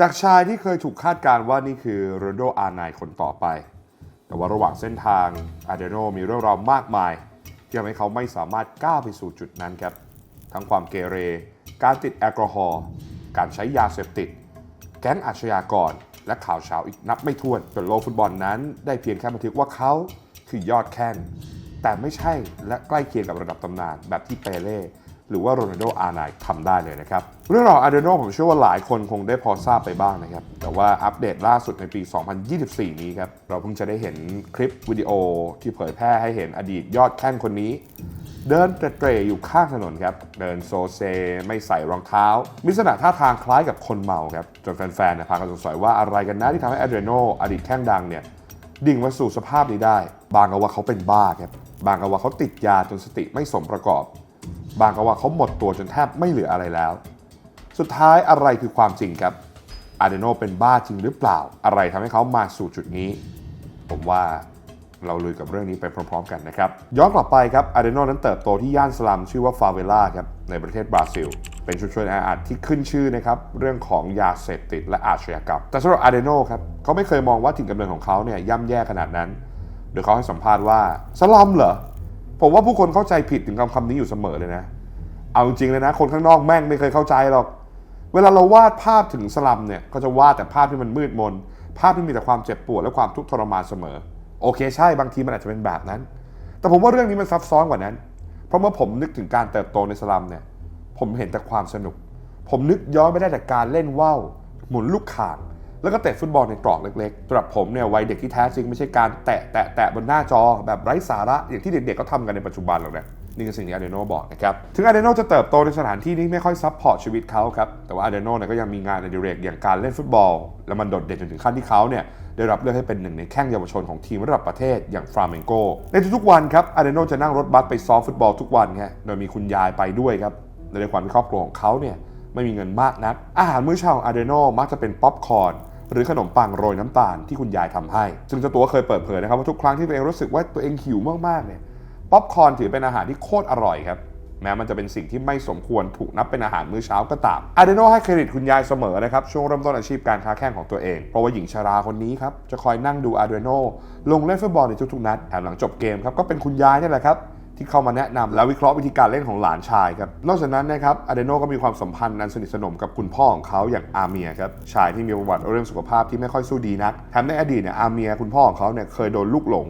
จากชายที่เคยถูกคาดการณ์ว่านี่คือโรนโดอาร์ไนคนต่อไป แต่ว่าระหว่างเส้นทางอาเดโนมีเรื่องราวมากมาย ที่ทำให้เขาไม่สามารถก้าวไปสู่จุดนั้นครับ ทั้งความเกเร การติดแอลกอฮอล์การใช้ยาเสพติด แก๊งอาชญากร และข่าวเช้าอีกนับไม่ถ้วนจนโลกฟุตบอลนั้น ได้เพียงแค่บันทึกว่าเขาคือยอดแข้งแต่ไม่ใช่และใกล้เคียงกับระดับตำนานแบบที่เปเล่ หรือว่าโรนัลโดอาร์ไนทำได้เลยนะครับ เรื่องราวอาร์เดโนผมเชื่อว่าหลายคนคงได้พอทราบไปบ้างนะครับ แต่ว่าอัปเดตล่าสุดในปี 2024 นี้ครับ เราเพิ่งจะได้เห็นคลิปวิดีโอที่เผยแพร่ให้เห็นอดีตยอดแข้งคนนี้ เดินเตร่อยู่ข้างถนนครับ เดินโซเซ ไม่ใส่รองเท้า มีลักษณะท่าทางคล้ายกับคนเมาครับ จนแฟนๆเนี่ยพากันสงสัยว่าอะไรกันนะที่ทำให้อาร์เดโนอดีตแข้งดังเนี่ยดิ่งมาสู่สภาพนี้ได้ บางก็ว่าเขาเป็นบ้าครับบางก็ว่าเขาติดยาจนสติไม่สมประกอบ บางก็ว่าเขาหมดตัวจนแทบไม่เหลืออะไรแล้ว สุดท้ายอะไรคือความจริงครับอาเดโนเป็นบ้าจริงหรือเปล่า อะไรทำให้เขามาสู่จุดนี้ ผมว่าเราลุยกับเรื่องนี้ไปพร้อม ๆ กันนะครับ ย้อนกลับไปครับอาเดโนนั้นเติบโตที่ย่านสลัมชื่อว่าฟาเวล่าครับในประเทศบราซิล เป็นชุมชนแออัดที่ขึ้นชื่อนะครับเรื่องของยาเสพติดและอาชญากรรม แต่สำหรับอาเดโนครับเขาไม่เคยมองว่าถิ่นกำเนิดของเขาเนี่ยย่ำแย่ขนาดนั้น โดยเขาให้สัมภาษณ์ว่าสลัมเหรอ ผมว่าผู้คนเข้าใจผิดถึงคำคำนี้อยู่เสมอเลยนะ เอาจริงเลยนะ คนข้างนอกแม่งไม่เคยเข้าใจหรอก เวลาเราวาดภาพถึงสลัมเนี่ย ก็จะวาดแต่ภาพที่มันมืดมน ภาพที่มีแต่ความเจ็บปวดและความทุกข์ทรมานเสมอ โอเคใช่บางทีมันอาจจะเป็นแบบนั้น แต่ผมว่าเรื่องนี้มันซับซ้อนกว่านั้น เพราะเมื่อผมนึกถึงการเติบโตในสลัมเนี่ย ผมเห็นแต่ความสนุก ผมนึกย้อนไปได้แต่การเล่นว่าวหมุนลูกข่าง แล้วก็เตะฟุตบอลในกรอบเล็กๆสำหรับผมเนี่ยวัยเด็กที่แท้จริงไม่ใช่การแตะแตะแตะบนหน้าจอแบบไร้สาระอย่างที่เด็กๆก็ทำกันในปัจจุบันหรอกนะนี่คือสิ่งที่อาเดโนบอกนะครับ ถึงอาเดโนจะเติบโตในสถานที่ที่ไม่ค่อยซับพอร์ตชีวิตเขาครับ แต่ว่าอาเดโนเนี่ยก็ยังมีงานอดิเรกอย่างการเล่นฟุตบอล และมันโดดเด่นจนถึงขั้นที่เขาเนี่ยได้รับเลือกให้เป็นหนึ่งในแข้งเยาวชนของทีมระดับประเทศอย่างฟราเมนโก ในทุกๆวันครับอาเดโนจะนั่งรถบัสไปซ้อมฟุตบอลทุกวันฮะโดยมีคุณยายไปด้วยครับในความที่ครอบครัวของเขาเนี่ยไม่มีเงินมากนัก อาหารมื้อเช้าของอาเดโนมักจะเป็นป๊อปคอร์น หรือขนมปังโรยน้ำตาลที่คุณยายทำให้ ซึ่งเจ้าตัวเคยเปิดเผยนะครับว่าทุกครั้งที่ตัวเองรู้สึกว่าตัวเองหิวมากๆเนี่ยป๊อปคอร์นถือเป็นอาหารที่โคตรอร่อยครับแม้มันจะเป็นสิ่งที่ไม่สมควรถูกนับเป็นอาหารมื้อเช้าก็ตามอาเดโนให้เครดิตคุณยายเสมอนะครับ ช่วงเริ่มต้นอาชีพการค้าแข่งของตัวเอง เพราะว่าหญิงชราคนนี้ครับ จะคอยนั่งดูอาเดโนลงเล่นฟุตบอลในทุกๆนัดแถมหลังจบเกมครับ ก็เป็นคุณยายนี่แหละครับ ที่เข้ามาแนะนำและวิเคราะห์วิธีการเล่นของหลานชายครับ นอกจากนั้นนะครับอาเดโนก็มีความสัมพันธ์อันสนิทสนมกับคุณพ่อของเขาอย่างอาเมียครับ ชายที่มีประวัติเรื่องสุขภาพที่ไม่ค่อยสู้ดีนักแถมในอดีตเนี่ยอาเมียคุณพ่อของเขาเนี่ยเคยโดนลูกหลง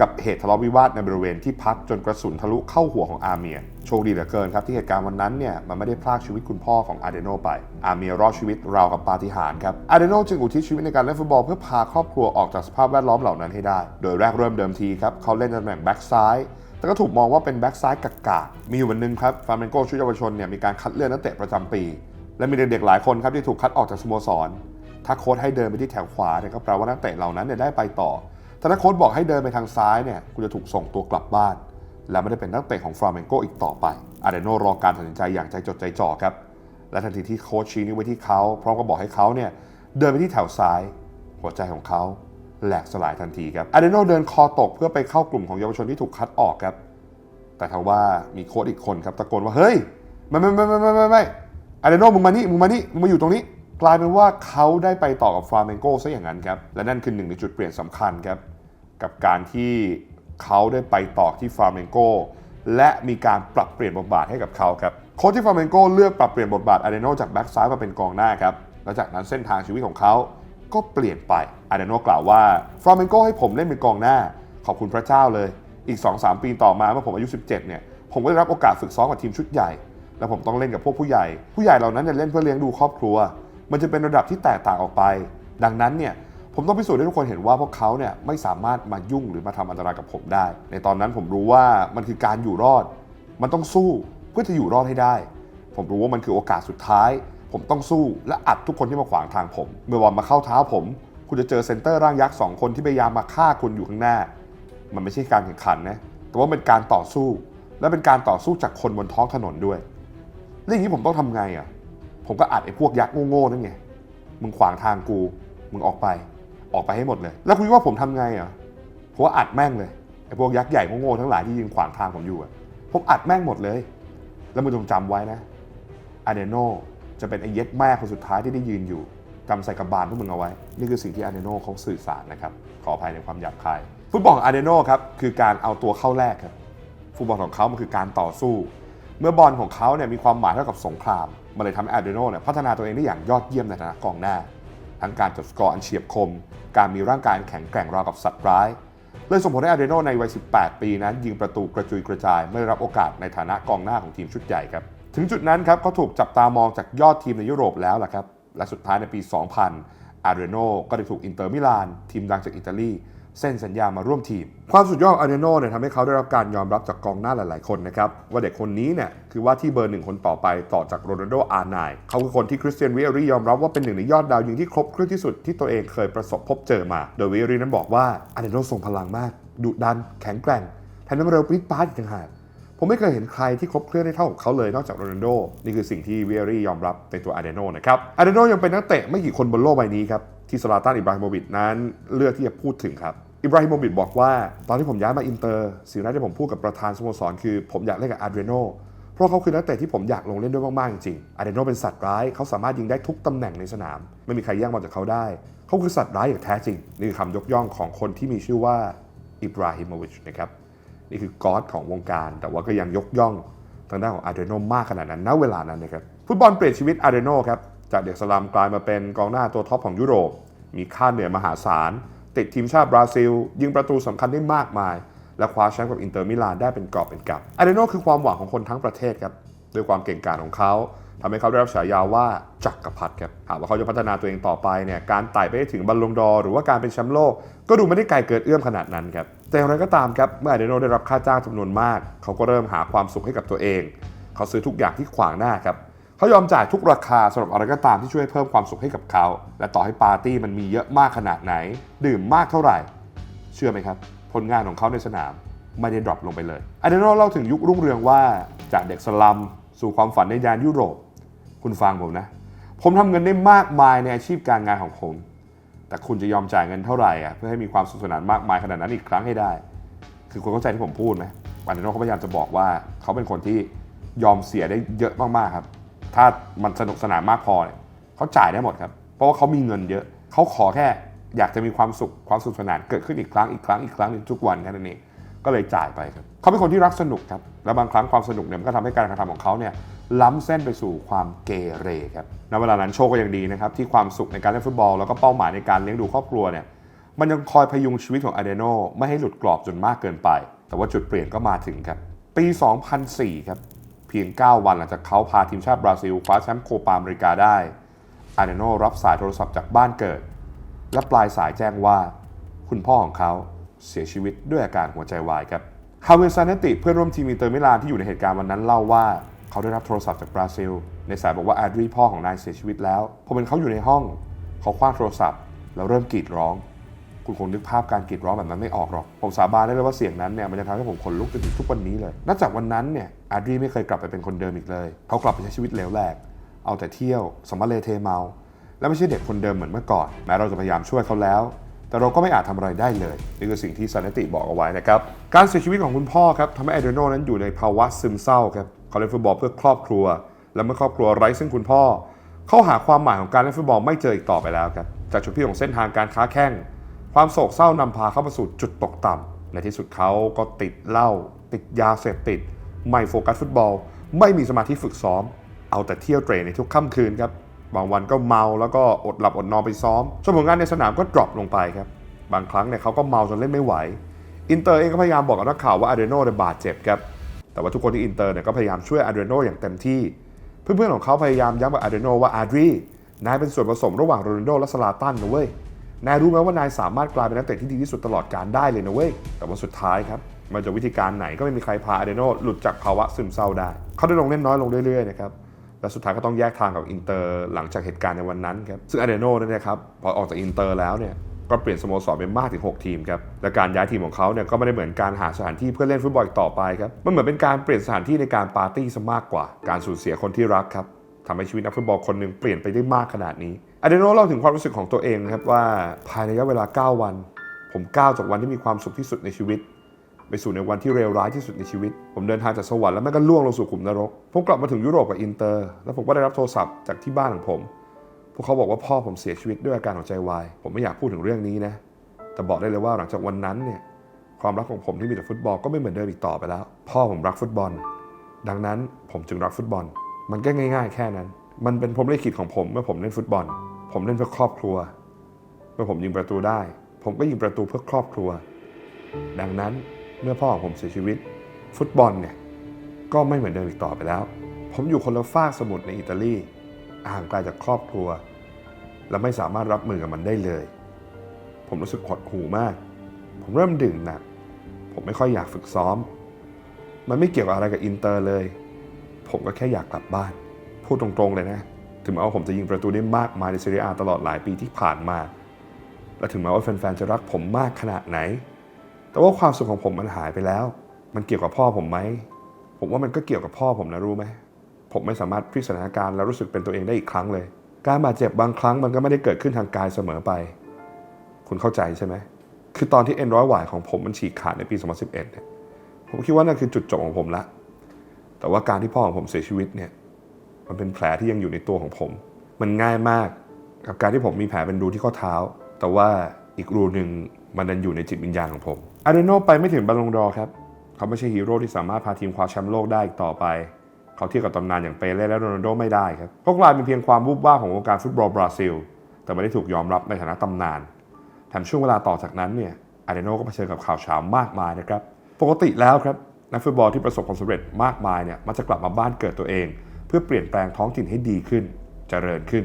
กับเหตุทะเลาะวิวาทในบริเวณที่พักจนกระสุนทะลุเข้าหัวของอาเมีย โชคดีเหลือเกินครับที่เหตุการณ์วันนั้นเนี่ยมันไม่ได้พรากชีวิตคุณพ่อของอาเดโนไป อาเมียรอดชีวิตราวกับปาฏิหาริย์ครับ อาเดโนจึงอุทิศชีวิตในการเล่นฟุตบอลเพื่อพาครอบครัวออกจากสภาพแวดล้อมเหล่านั้นให้ได้ โดยแรกเริ่มเดิมทีครับเขาเล่นตำแหน่งแบ็กซ้าย แต่ก็ถูกมองว่าเป็นแบ็กซ้ายกากามีอยู่วันหนึงครับฟาร์เมนโกชุดเยาวชนเนี่ยมีการคัดเลือกนักเตะประจำปี และมีเด็กๆหลายคนครับที่ถูกคัดออกจากสโมสร ถ้าโค้ชให้เดินไปที่แถวขวาเนี่ยก็แปลว่านักเตะเหล่านั้นเนี่ยได้ไปต่อแต่ถ้าโค้ชบอกให้เดินไปทางซ้ายเนี่ยคุณจะถูกส่งตัวกลับบ้าน และไม่ได้เป็นนักเตะของฟราเมนโกอีกต่อไป อาเดโนรอการตัดสินใจอย่างใจจดใจจ่อครับ และทันทีที่โค้ชชี้นิ้วไว้ที่เขาพร้อมกับบอกให้เขาเนี่ยเดินไปที่แถวซ้าย หัวใจของเขา แหลกสลายทันทีครับอาเดโนเดินคอตกเพื่อไปเข้ากลุ่มของเยาวชนที่ถูกคัดออกครับ แต่ทว่ามีโค้ชอีกคนครับตะโกนว่าเฮ้ยไม่ไม่ไม่ไม่ไม่ไม่อาเดโนมึงมานี่มึงมานี่มึงมาอยู่ตรงนี้ กลายเป็นว่าเขาได้ไปต่อกับฟราเมนโกซะอย่างนั้นครับและนั่นคือหนึ่งในจุดเปลี่ยนสำคัญครับกับการที่เขาได้ไปต่อที่ฟราเมนโกและมีการปรับเปลี่ยนบทบาทให้กับเขาครับโค้ชที่ฟราเมนโกเลือกปรับเปลี่ยนบทบาทอาเดโนจากแบ็กซ้ายมาเป็นกองหน้าครับและจากนั้นเส้นทางชีวิตของเขาก็เปลี่ยนไป อาเดโนกล่าวว่าฟราเมนโกให้ผมเล่นเป็นกองหน้า ขอบคุณพระเจ้าเลย อีก 2-3 ปีต่อมาเมื่อผมอายุ 17 เนี่ย ผมก็ได้รับโอกาสฝึกซ้อมกับทีมชุดใหญ่ แล้วผมต้องเล่นกับพวกผู้ใหญ่ ผู้ใหญ่เหล่านั้นเนี่ยเล่นเพื่อเลี้ยงดูครอบครัว มันจะเป็นระดับที่แตกต่างออกไป ดังนั้นเนี่ยผมต้องพิสูจน์ให้ทุกคนเห็นว่าพวกเขาเนี่ยไม่สามารถมายุ่งหรือมาทำอันตรายกับผมได้ ในตอนนั้นผมรู้ว่ามันคือการอยู่รอด มันต้องสู้เพื่อจะอยู่รอดให้ได้ ผมรู้ว่ามันคือโอกาสสุดท้าย ผมต้องสู้และอัดทุกคนที่มาขวางทางผม เมื่อบอลมาเข้าเท้าผม คุณจะเจอเซนเตอร์ร่างยักษ์สองคนที่พยายามมาฆ่าคุณอยู่ข้างหน้า มันไม่ใช่การแข่งขันนะแต่ว่าเป็นการต่อสู้ และเป็นการต่อสู้จากคนบนท้องถนนด้วยแล้วอย่างนี้ผมต้องทำไงอะผมก็อัดไอ้พวกยักษ์โง่ๆนั่นไงมึงขวางทางกู มึงออกไป ออกไปให้หมดเลย แล้วคุณว่าผมทำไงอะผมว่าอัดแม่งเลยไอ้พวกยักษ์ใหญ่โง่ๆทั้งหลายที่ยืนขวางทางผมอยู่อะผมอัดแม่งหมดเลย แล้วมึงจงจำไว้นะอาเดโนจะเป็นไอ้เย็ดแม่คนสุดท้ายที่ได้ยืนอยู่ จำใส่กระบาลพวกมึงเอาไว้ นี่คือสิ่งที่อาร์เดโนเขาสื่อสารนะครับ ขออภัยในความหยาบคาย ฟุตบอลของอาร์เดโนครับ คือการเอาตัวเข้าแลกครับ ฟุตบอลของเขามันคือการต่อสู้ เมื่อบอลของเขาเนี่ยมีความหมายเท่ากับสงคราม มันเลยทำให้อาร์เดโนเนี่ยพัฒนาตัวเองได้อย่างยอดเยี่ยมในฐานะกองหน้า ทั้งการจดสกอร์อันเฉียบคม การมีร่างกายแข็งแกร่งราวกับสัตว์ร้าย เลยส่งผลให้อาร์เดโนในวัย 18 ปีนั้น ยิงประตูกระจุยกระจาย ไม่ได้รับโอกาสในฐานะกองหน้าของทีมชุดใหญ่ครับ ถึงจุดนั้นครับเขาถูกจับตามองจากยอดทีมในยุโรปแล้วล่ะครับ และสุดท้ายในปี 2000 อาร์เดโนก็ได้ถูกอินเตอร์มิลานทีมดังจากอิตาลีเซ็นสัญญามาร่วมทีม ความสุดยอดของอาร์เดโนเนี่ยทำให้เขาได้รับการยอมรับจากกองหน้าหลาย ๆ คนนะครับ ว่าเด็กคนนี้เนี่ยคือว่าที่เบอร์หนึ่งคนต่อไปต่อจากโรนัลโดอาร์ไนน์เขาคือคนที่คริสเตียนวิเอรียอมรับว่าเป็นหนึ่งในยอดดาวยิงที่ครบเครื่องที่สุดที่ตัวเองเคยประสบพบเจอมา โดยวิเอรีนั้นบอกว่าอาร์เดโนทรงพลังมากดุดัน แข็งแกร่งแถมยังเร็วปรี๊ดปาดอีกต่างหาก ผมไม่เคยเห็นใครที่ครบเครื่องได้เท่ากับเขาเลยนอกจากโรนัลโดนี่คือสิ่งที่เวียรี่ยอมรับในตัวอาร์เดโนนะครับอาร์เดโนยังเป็นนักเตะไม่กี่คนบนโลกใบนี้ครับที่สลาตันอิบราฮิโมวิชนั้นเลือกที่จะพูดถึงครับอิบราฮิโมวิชบอกว่า ตอนที่ผมย้ายมาอินเตอร์สิ่งแรกที่ผมพูดกับประธานสโมสรคือผมอยากเล่นกับอาร์เดโนเพราะเขาคือนักเตะที่ผมอยากลงเล่นด้วยมากๆจริงๆอาร์เดโนเป็นสัตว์ร้ายเขาสามารถยิงได้ทุกตำแหน่งในสนาม ไม่มีใครแย่งบอลจากเขาได้ เขาคือสัตว์ร้ายอย่างแท้จริงนี่คือคำยกย่องของคนที่มีชื่อว่าอิบราฮิโมวิชนะครับ นี่คือก๊อดของวงการ แต่ว่าก็ยังยกย่องทางด้านของอาร์เดโนมากขนาดนั้นณเวลานั้นนะครับฟุตบอลเปลี่ยนชีวิตอาร์เดโนครับจากเด็กสลัมกลายมาเป็นกองหน้าตัวท็อปของยุโรป มีค่าเหนื่อยมหาศาล ติดทีมชาติบราซิล ยิงประตูสำคัญได้มากมาย และคว้าแชมป์กับอินเตอร์มิลานได้เป็นกอบเป็นกับอาร์เดโนคือความหวังของคนทั้งประเทศครับด้วยความเก่งกาจของเขา ทำให้เขาได้รับฉายาว่าจักรพรรดิครับหากว่าเขาจะพัฒนาตัวเองต่อไปเนี่ยการไต่ไปให้ถึงบอลลงดอหรือว่าการเป็นแชมป์โลก ก็ดูไม่ได้ไกลเกินเอื้อมขนาดนั้นครับแต่อย่างไรก็ตามครับเมื่ออเดโนได้รับค่าจ้างจำนวนมาก เขาก็เริ่มหาความสุขให้กับตัวเอง เขาซื้อทุกอย่างที่ขวางหน้าครับเขายอมจ่ายทุกราคาสำหรับอะไรก็ตามที่ช่วยเพิ่มความสุขให้กับเขา และต่อให้ปาร์ตี้มันมีเยอะมากขนาดไหน ดื่มมากเท่าไหร่ เชื่อไหมครับ ผลงานของเขาในสนามไม่ได้ดรอปลงไปเลยอเดโนเล่าถึงยุครุ่งเรืองว่าจากเด็กสลัมสู่ความฝันในยานยุโรป คุณฟังผมนะ ผมทำเงินได้มากมายในอาชีพการงานของผม แต่คุณจะยอมจ่ายเงินเท่าไหร่อะเพื่อให้มีความสนุกสนานมากมายขนาดนั้นอีกครั้งให้ได้ คือคุณเข้าใจที่ผมพูดไหมวันนี้เขาพยายามจะบอกว่าเขาเป็นคนที่ยอมเสียได้เยอะมากๆครับ ถ้ามันสนุกสนานมากพอเนี่ยเขาจ่ายได้หมดครับ เพราะว่าเขามีเงินเยอะ เขาขอแค่อยากจะมีความสุขความสนุกสนานเกิดขึ้นอีกครั้งอีกครั้งอีกครั้งในทุกวันแค่นั้นเองก็เลยจ่ายไปครับเขาเป็นคนที่รักสนุกครับ และบางครั้งความสนุกเนี่ยมันก็ทำให้การกระทำของเขาเนี่ย ล้ำเส้นไปสู่ความเกเรครับณเวลานั้นโชคก็ยังดีนะครับ ที่ความสุขในการเล่นฟุตบอล แล้วก็เป้าหมายในการเลี้ยงดูครอบครัวเนี่ยมันยังคอยพยุงชีวิตของอเดโนไม่ให้หลุดกรอบจนมากเกินไป แต่ว่าจุดเปลี่ยนก็มาถึงครับ ปี 2004 ครับเพียง 9 วันหลังจากเขาพาทีมชาติบราซิล คว้าแชมป์โคปาอเมริกาได้อาเดโนรับสายโทรศัพท์จากบ้านเกิด และปลายสายแจ้งว่า คุณพ่อของเขาเสียชีวิตด้วยอาการหัวใจวายครับฮาเวซานติเพื่อนร่วมทีมอินเตอร์มิลานที่อยู่ในเหตุการณ์วันนั้นเล่าว่า เขาได้รับโทรศัพท์จากบราซิล ในสายบอกว่าอาดรีพ่อของนายเสียชีวิตแล้วพอเป็นเขาอยู่ในห้อง เขาคว้างโทรศัพท์ แล้วเริ่มกรีดร้อง คุณคงนึกภาพการกรีดร้องแบบนั้นไม่ออกหรอก ผมสาบานได้เลยว่าเสียงนั้นเนี่ยมันจะทำให้ผมขนลุกจนถึงทุกวันนี้เลยนับจากวันนั้นเนี่ยอาดรีไม่เคยกลับไปเป็นคนเดิมอีกเลย เขากลับไปใช้ชีวิตเลวแหลกเอาแต่เที่ยวสมมาเลเทเมาและไม่ใช่เด็กคนเดิมเหมือนเมื่อก่อน แม้เราจะพยายามช่วยเขาแล้ว แต่เราก็ไม่อาจทำอะไรได้เลย นี่คือสิ่งที่ซานติบอกเอาไว้นะครับ การเสียชีวิตของคุณพ่อครับทำให้อเดโนนั้นอยู่ในภาวะซึมเศร้าครับ เขาเล่นฟุตบอลเพื่อครอบครัว และเมื่อครอบครัวไร้ซึ่งคุณพ่อ เขาหาความหมายของการเล่นฟุตบอลไม่เจออีกต่อไปแล้วครับจากจุดพีคของเส้นทางการค้าแข่งความโศกเศร้านำพาเข้ามาสู่จุดตกต่ำในที่สุดเขาก็ติดเหล้าติดยาเสพติด ไม่โฟกัสฟุตบอล ไม่มีสมาธิฝึกซ้อม เอาแต่เที่ยวเตรในทุกค่ำคืนครับบางวันก็เมาแล้วก็อดหลับอดนอนไปซ้อมจนผลงานในสนามก็ดรอปลงไปครับบางครั้งเนี่ยเขาก็เมาจนเล่นไม่ไหว อินเตอร์เองก็พยายามบอกกับนักข่าวว่าอาเดโนเนี่ยบาดเจ็บครับ แต่ว่าทุกคนที่อินเตอร์เนี่ยก็พยายามช่วยอาเดโนอย่างเต็มที่ เพื่อนๆของเขาพยายามย้ำกับอาเดโนว่าอาดรีนายเป็นส่วนผสมระหว่างโรนัลโดและสลาตันนะเว้ย นายรู้ไหมว่านายสามารถกลายเป็นนักเตะที่ดีที่สุดตลอดการได้เลยนะเว้ย แต่ว่าสุดท้ายครับไมันจะวิธีการไหนก็ไม่มีใครพาอาเดโนหลุดจากภาวะซึมเศร้าได้ เขาได้ลงเล่นน้อยลงเรื่อยๆนะครับ และสุดท้ายก็ต้องแยกทางกับอินเตอร์หลังจากเหตุการณ์ในวันนั้นครับ ซึ่งอาเดโนเนี่ยนะครับพอออกจากอินเตอร์แล้วเนี่ย ก็เปลี่ยนสโมสรเป็นมากถึง 6 ทีมครับและการย้ายทีมของเขาเนี่ยก็ไม่ได้เหมือนการหาสถานที่เพื่อเล่นฟุตบอลต่อไปครับมันเหมือนเป็นการเปลี่ยนสถานที่ในการปาร์ตี้ซะมากกว่า การสูญเสียคนที่รักครับทำให้ชีวิตนักฟุตบอลคนหนึ่งเปลี่ยนไปได้มากขนาดนี้อเดโนเล่าถึงความรู้สึกของตัวเองนะครับว่าภายในระยะเวลา 9 วัน ผมก้าวจากวันที่มีความสุขที่สุดในชีวิต ไปสู่ในวันที่เลวร้ายที่สุดในชีวิต ผมเดินทางจากสวรรค์แล้วแม่งก็ล่วงลงสู่ขุมนรกผมกลับมาถึงยุโรปกับอินเตอร์ แล้วผมก็ได้รับโทรศัพท์จากที่บ้านของผม วกเขาบอกว่าพ่อผมเสียชีวิตด้วยอาการหัวใจวาย ผมไม่อยากพูดถึงเรื่องนี้นะ แต่บอกได้เลยว่าหลังจากวันนั้นเนี่ย ความรักของผมที่มีต่อฟุตบอลก็ไม่เหมือนเดิมอีกต่อไปแล้ว พ่อผมรักฟุตบอล ดังนั้นผมจึงรักฟุตบอล มันก็ง่าย ๆ แค่นั้น มันเป็นพรมลิขิตของผมเมื่อผมเล่นฟุตบอล ผมเล่นเพื่อครอบครัว เมื่อผมยิงประตูได้ ผมก็ยิงประตูเพื่อครอบครัว ดังนั้นเมื่อพ่อของผมเสียชีวิต ฟุตบอลเนี่ยก็ไม่เหมือนเดิมอีกต่อไปแล้ว ผมอยู่คนละฟากสมุทรในอิตาลีห่างไกลจากครอบครัว และไม่สามารถรับมือกับมันได้เลย ผมรู้สึกหดหู่มาก ผมเริ่มดื่มหนัก ผมไม่ค่อยอยากฝึกซ้อม มันไม่เกี่ยวกับอะไรกับอินเตอร์เลย ผมก็แค่อยากกลับบ้าน พูดตรงๆเลยนะ ถึงแม้ว่าผมจะยิงประตูได้มากมายในซีเรียอาตลอดหลายปีที่ผ่านมา และถึงแม้ว่าแฟนๆจะรักผมมากขนาดไหน แต่ว่าความสุขของผมมันหายไปแล้ว มันเกี่ยวกับพ่อผมไหม ผมว่ามันก็เกี่ยวกับพ่อผมนะรู้ไหมผมไม่สามารถพลิกสถานการณ์และรู้สึกเป็นตัวเองได้อีกครั้งเลย การบาดเจ็บบางครั้งมันก็ไม่ได้เกิดขึ้นทางกายเสมอไป คุณเข้าใจใช่ไหม คือตอนที่เอ็นร้อยหวายของผมมันฉีกขาดในปี 2011เนี่ยผมคิดว่านั่นคือจุดจบของผมละ แต่ว่าการที่พ่อของผมเสียชีวิตเนี่ยมันเป็นแผลที่ยังอยู่ในตัวของผม มันง่ายมากกับการที่ผมมีแผลเป็นรูที่ข้อเท้า แต่ว่าอีกรูหนึ่งมันดันอยู่ในจิตวิญญาณของผมอาร์เดโนไปไม่ถึงบอลลงดอครับ เขาไม่ใช่ฮีโร่ที่สามารถพาทีมคว้าแชมป์โลกได้อีกต่อไป เขาเทียบกับตำนานอย่างเปเล่และโรนัลโดไม่ได้ครับก็กลายเป็นเพียงความวูบวาบของวงการฟุตบอลบราซิล แต่ไม่ได้ถูกยอมรับในฐานะตำนานแถมช่วงเวลาต่อจากนั้นเนี่ยอาร์เดโนก็เผชิญกับข่าวเช้ามากมายนะครับปกติแล้วครับนักฟุตบอลที่ประสบความสำเร็จมากมายเนี่ยมันจะกลับมาบ้านเกิดตัวเอง เพื่อเปลี่ยนแปลงท้องถิ่นให้ดีขึ้นเจริญขึ้น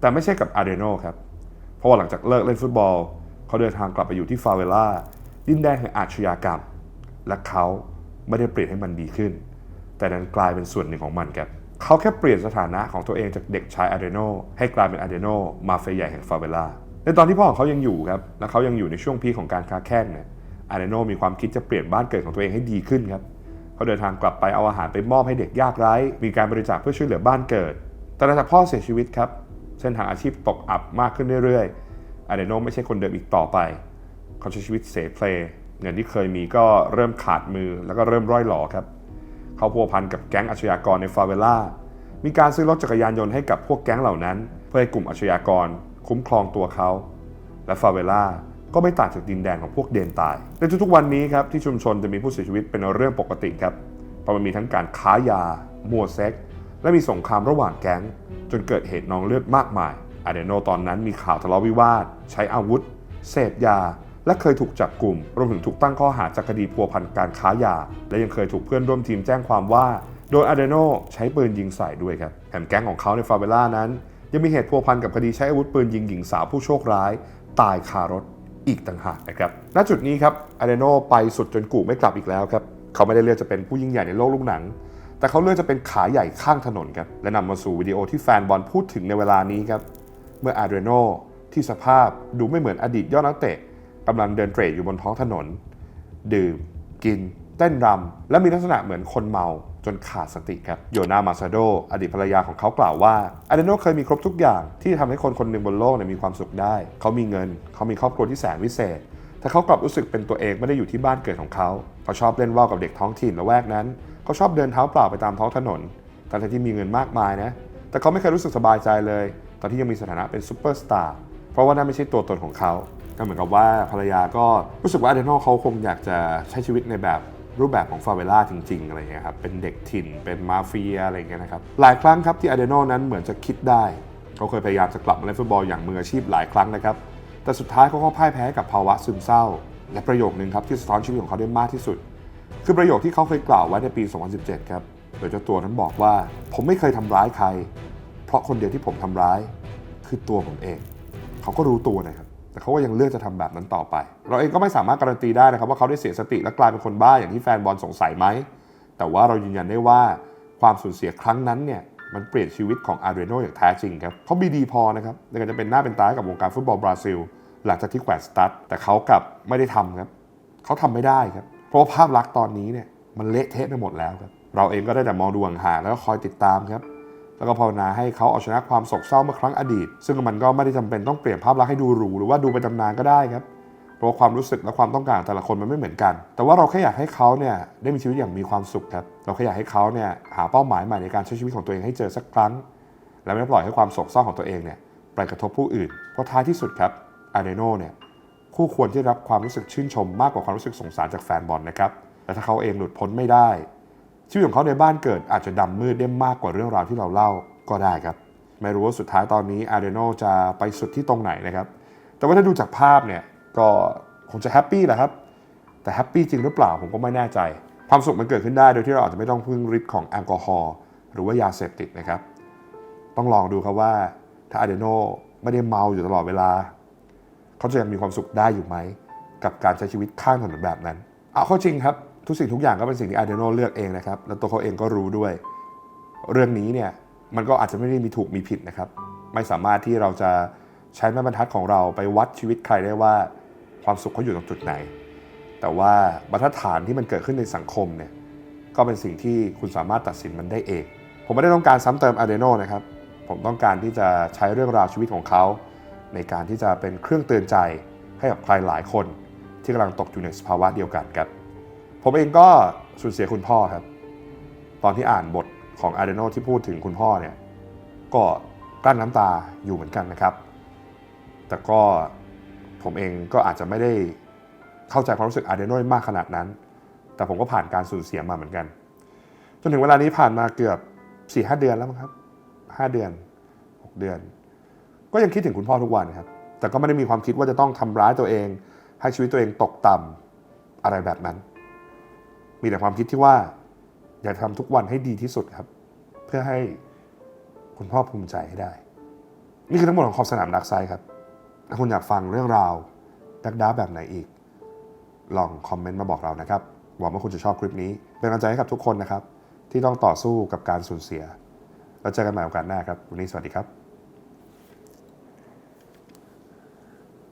แต่ไม่ใช่กับอาร์เดโนครับเพราะว่าหลังจากเลิกเล่นฟุตบอล เขาเดินทางกลับไปอยู่ที่ฟาเวล่าดินแดนแห่งอาชญากรรม และเขาไม่ได้เปลี่ยนให้มันดีขึ้น แต่นั้นกลายเป็นส่วนหนึ่งของมันครับเขาแค่เปลี่ยนสถานะของตัวเองจากเด็กชายอาเดโนให้กลายเป็นอาเดโนมาเฟียใหญ่แห่งฟาเวล่าในตอนที่พ่อของเขายังอยู่ครับและเขายังอยู่ในช่วงพีของการค้าแข่งเนี่ยอาเดโนมีความคิดจะเปลี่ยนบ้านเกิดของตัวเองให้ดีขึ้นครับเขาเดินทางกลับไปเอาอาหารไปมอบให้เด็กยากไร้ มีการบริจาคเพื่อช่วยเหลือบ้านเกิด แต่หลังจากพ่อเสียชีวิตครับเส้นทางอาชีพตกอับมากขึ้นเรื่อยๆอาเดโนไม่ใช่คนเดิมอีกต่อไปเขาใช้ชีวิตเสเพลเงินที่เคยมีก็เริ่มขาดมือแล้วก็เริ่มร่อยหลอครับ เขาพัวพันกับแก๊งอาชญากรในฟาเวล่า มีการซื้อรถจักรยานยนต์ให้กับพวกแก๊งเหล่านั้น เพื่อให้กลุ่มอาชญากร คุ้มครองตัวเขา และฟาเวล่าก็ไม่ต่างจากดินแดนของพวกเดนตาย ในทุกๆวันนี้ครับที่ชุมชนจะมีผู้เสียชีวิตเป็นเรื่องปกติครับ เพราะมันมีทั้งการค้ายา มัวเซ็ก และมีสงครามระหว่างแก๊ง จนเกิดเหตุนองเลือดมากมายอาเดโนตอนนั้นมีข่าวทะเลาะวิวาท ใช้อาวุธ เสพยา และเคยถูกจับกลุ่ม รวมถึงถูกตั้งข้อหาจากคดีพัวพันการค้ายา และยังเคยถูกเพื่อนร่วมทีมแจ้งความว่า โดนอาเดโนใช้ปืนยิงใส่ด้วยครับแถมแก๊งของเขาในฟาเวล่านั้น ยังมีเหตุพัวพันกับคดีใช้อาวุธปืนยิงหญิงสาวผู้โชคร้าย ตายคารถอีกต่างหากนะครับณจุดนี้ครับอาเดโนไปสุดจนกูไม่กลับอีกแล้วครับเขาไม่ได้เลือกจะเป็นผู้ยิ่งใหญ่ในโลกลูกหนัง แต่เขาเลือกจะเป็นขาใหญ่ข้างถนนครับและนำมาสู่วิดีโอที่แฟนบอลพูดถึงในเวลานี้ครับเมื่ออาเดโนที่สภาพดูไม่เหมือนอดีตยอดนักเตะ กำลังเดินเตร่อยู่บนท้องถนน ดื่มกิน เต้นรำและมีลักษณะเหมือนคนเมาจนขาดสติครับโยนามาซาโด อดีตภรรยาของเขากล่าวว่าอาเดโนเคยมีครบทุกอย่างที่ทำให้คนคนหนึ่งบนโลกเนี่ยมีความสุขได้ เขามีเงิน เขามีครอบครัวที่แสนวิเศษ แต่เขากลับรู้สึกเป็นตัวเองไม่ได้อยู่ที่บ้านเกิดของเขา เขาชอบเล่นว่าวกับเด็กท้องถิ่นละแวกนั้น เขาชอบเดินเท้าเปล่าไปตามท้องถนนทั้งที่มีเงินมากมายนะ แต่เขาไม่เคยรู้สึกสบายใจเลย ตอนที่ยังมีสถานะเป็นซูเปอร์สตาร์ เพราะว่านั่นไม่ใช่ตัวตนของเขา ก็เหมือนกับว่าภรรยาก็รู้สึกว่าอเดโนเขาคงอยากจะใช้ชีวิตในแบบรูปแบบของฟาเวล่าจริงๆอะไรเงี้ยครับ เป็นเด็กถิ่น เป็นมาเฟียอะไรเงี้ยนะครับ หลายครั้งครับที่อาเดโนนั้นเหมือนจะคิดได้ เขาเคยพยายามจะกลับมาเล่นฟุตบอลอย่างมืออาชีพหลายครั้งนะครับ แต่สุดท้ายเขาก็พ่ายแพ้กับภาวะซึมเศร้า และประโยคนึงครับที่สะท้อนชีวิตของเขาได้มากที่สุด คือประโยคที่เขาเคยกล่าวไว้ในปี 2017 ครับ โดยเจ้าตัวนั้นบอกว่า ผมไม่เคยทำร้ายใคร เพราะคนเดียวที่ผมทำร้าย คือตัวผมเอง เขาก็รู้ตัวนะครับ แต่เขาก็ยังเลือกจะทำแบบนั้นต่อไป เราเองก็ไม่สามารถการันตีได้นะครับว่าเขาได้เสียสติและกลายเป็นคนบ้าอย่างที่แฟนบอลสงสัยไหม แต่ว่าเรายืนยันได้ว่าความสูญเสียครั้งนั้นเนี่ยมันเปลี่ยนชีวิตของอาร์เดโนอย่างแท้จริงครับเขามีดีพอนะครับในการจะเป็นหน้าเป็นตากับวงการฟุตบอลบราซิล หลังจากที่แขวนสตั๊ดแต่เขากลับไม่ได้ทำครับเขาทำไม่ได้ครับเพราะภาพลักษณ์ตอนนี้เนี่ยมันเละเทะไปหมดแล้วครับเราเองก็ได้แต่มองดูห่างๆแล้วก็คอยติดตามครับ แล้วก็ภาวนาให้เขาเอาชนะความโศกเศร้าเมื่อครั้งอดีต ซึ่งมันก็ไม่ได้จำเป็นต้องเปลี่ยนภาพลักษณ์ให้ดูหรูหรือว่าดูเป็นตำนานก็ได้ครับเพราะความรู้สึกและความต้องการแต่ละคนมันไม่เหมือนกัน แต่ว่าเราแค่อยากให้เขาเนี่ยได้มีชีวิตอย่างมีความสุขครับ เราแค่อยากให้เขาเนี่ยหาเป้าหมายใหม่ในการใช้ชีวิตของตัวเองให้เจอสักครั้ง และไม่ปล่อยให้ความโศกเศร้าของตัวเองเนี่ยไปกระทบผู้อื่น เพราะท้ายที่สุดครับอาเดโนเนี่ยคู่ควรที่รับความรู้สึกชื่นชมมากกว่าความรู้สึกสงสารจากแฟนบอลนะครับ แต่ถ้าเขาเองหลุดพ้นไม่ได้ ชีวิตของเขาในบ้านเกิดอาจจะดำมืดได้มากกว่าเรื่องราวที่เราเล่าก็ได้ครับ ไม่รู้ว่าสุดท้ายตอนนี้อาเดโนจะไปสุดที่ตรงไหนนะครับ แต่ว่าถ้าดูจากภาพเนี่ยก็คงจะแฮปปี้แหละครับ แต่แฮปปี้จริงหรือเปล่าผมก็ไม่แน่ใจ ความสุขมันเกิดขึ้นได้โดยที่เราอาจจะไม่ต้องพึ่งฤทธิ์ของแอลกอฮอล์หรือว่ายาเสพติดนะครับ ต้องลองดูครับว่าถ้าอาเดโนไม่ได้เมาอยู่ตลอดเวลา เขาจะยังมีความสุขได้อยู่ไหมกับการใช้ชีวิตข้างถนนแบบนั้น เอาเข้าจริงครับ ทุกสิ่งทุกอย่างก็เป็นสิ่งที่อาเดโนเลือกเองนะครับ แล้วตัวเขาเองก็รู้ด้วย เรื่องนี้เนี่ยมันก็อาจจะไม่ได้มีถูกมีผิดนะครับ ไม่สามารถที่เราจะใช้แม่บรรทัดของเราไปวัดชีวิตใครได้ว่าความสุขเขาอยู่ตรงจุดไหน แต่ว่าบรรทัดฐานที่มันเกิดขึ้นในสังคมเนี่ยก็เป็นสิ่งที่คุณสามารถตัดสินมันได้เอง ผมไม่ได้ต้องการซ้ำเติมอาเดโนนะครับ ผมต้องการที่จะใช้เรื่องราวชีวิตของเขา ในการที่จะเป็นเครื่องเตือนใจให้กับใครหลายคน ที่กำลังตกอยู่ในสภาวะเดียวกันครับ ผมเองก็สูญเสียคุณพ่อครับ ตอนที่อ่านบทของอาร์เดโนที่พูดถึงคุณพ่อเนี่ยก็กลั้นน้ำตาอยู่เหมือนกันนะครับ แต่ก็ผมเองก็อาจจะไม่ได้เข้าใจความรู้สึกอาร์เดโนมากขนาดนั้น แต่ผมก็ผ่านการสูญเสียมาเหมือนกัน จนถึงเวลานี้ผ่านมาเกือบ4ี่หเดือนแล้วมั้งครับ 5 เดือน 6 เดือน ก็ยังคิดถึงคุณพ่อทุกวันครับ แต่ก็ไม่ได้มีความคิดว่าจะต้องทำร้ายตัวเอง ให้ชีวิตตัวเองตกต่ำอะไรแบบนั้น มีแต่ความคิดที่ว่า อยากทำทุกวันให้ดีที่สุดครับ เพื่อให้คุณพ่อภูมิใจให้ได้ นี่คือทั้งหมดของขอบสนามดักไซครับ ถ้าคุณอยากฟังเรื่องราวดักด้าแบบไหนอีก ลองคอมเมนต์มาบอกเรานะครับ หวังว่าคุณจะชอบคลิปนี้ เป็นกำลังใจให้กับทุกคนนะครับ ที่ต้องต่อสู้กับการสูญเสีย แล้วเจอกันใหม่โอกาสหน้าครับ วันนี้สวัสดีครับ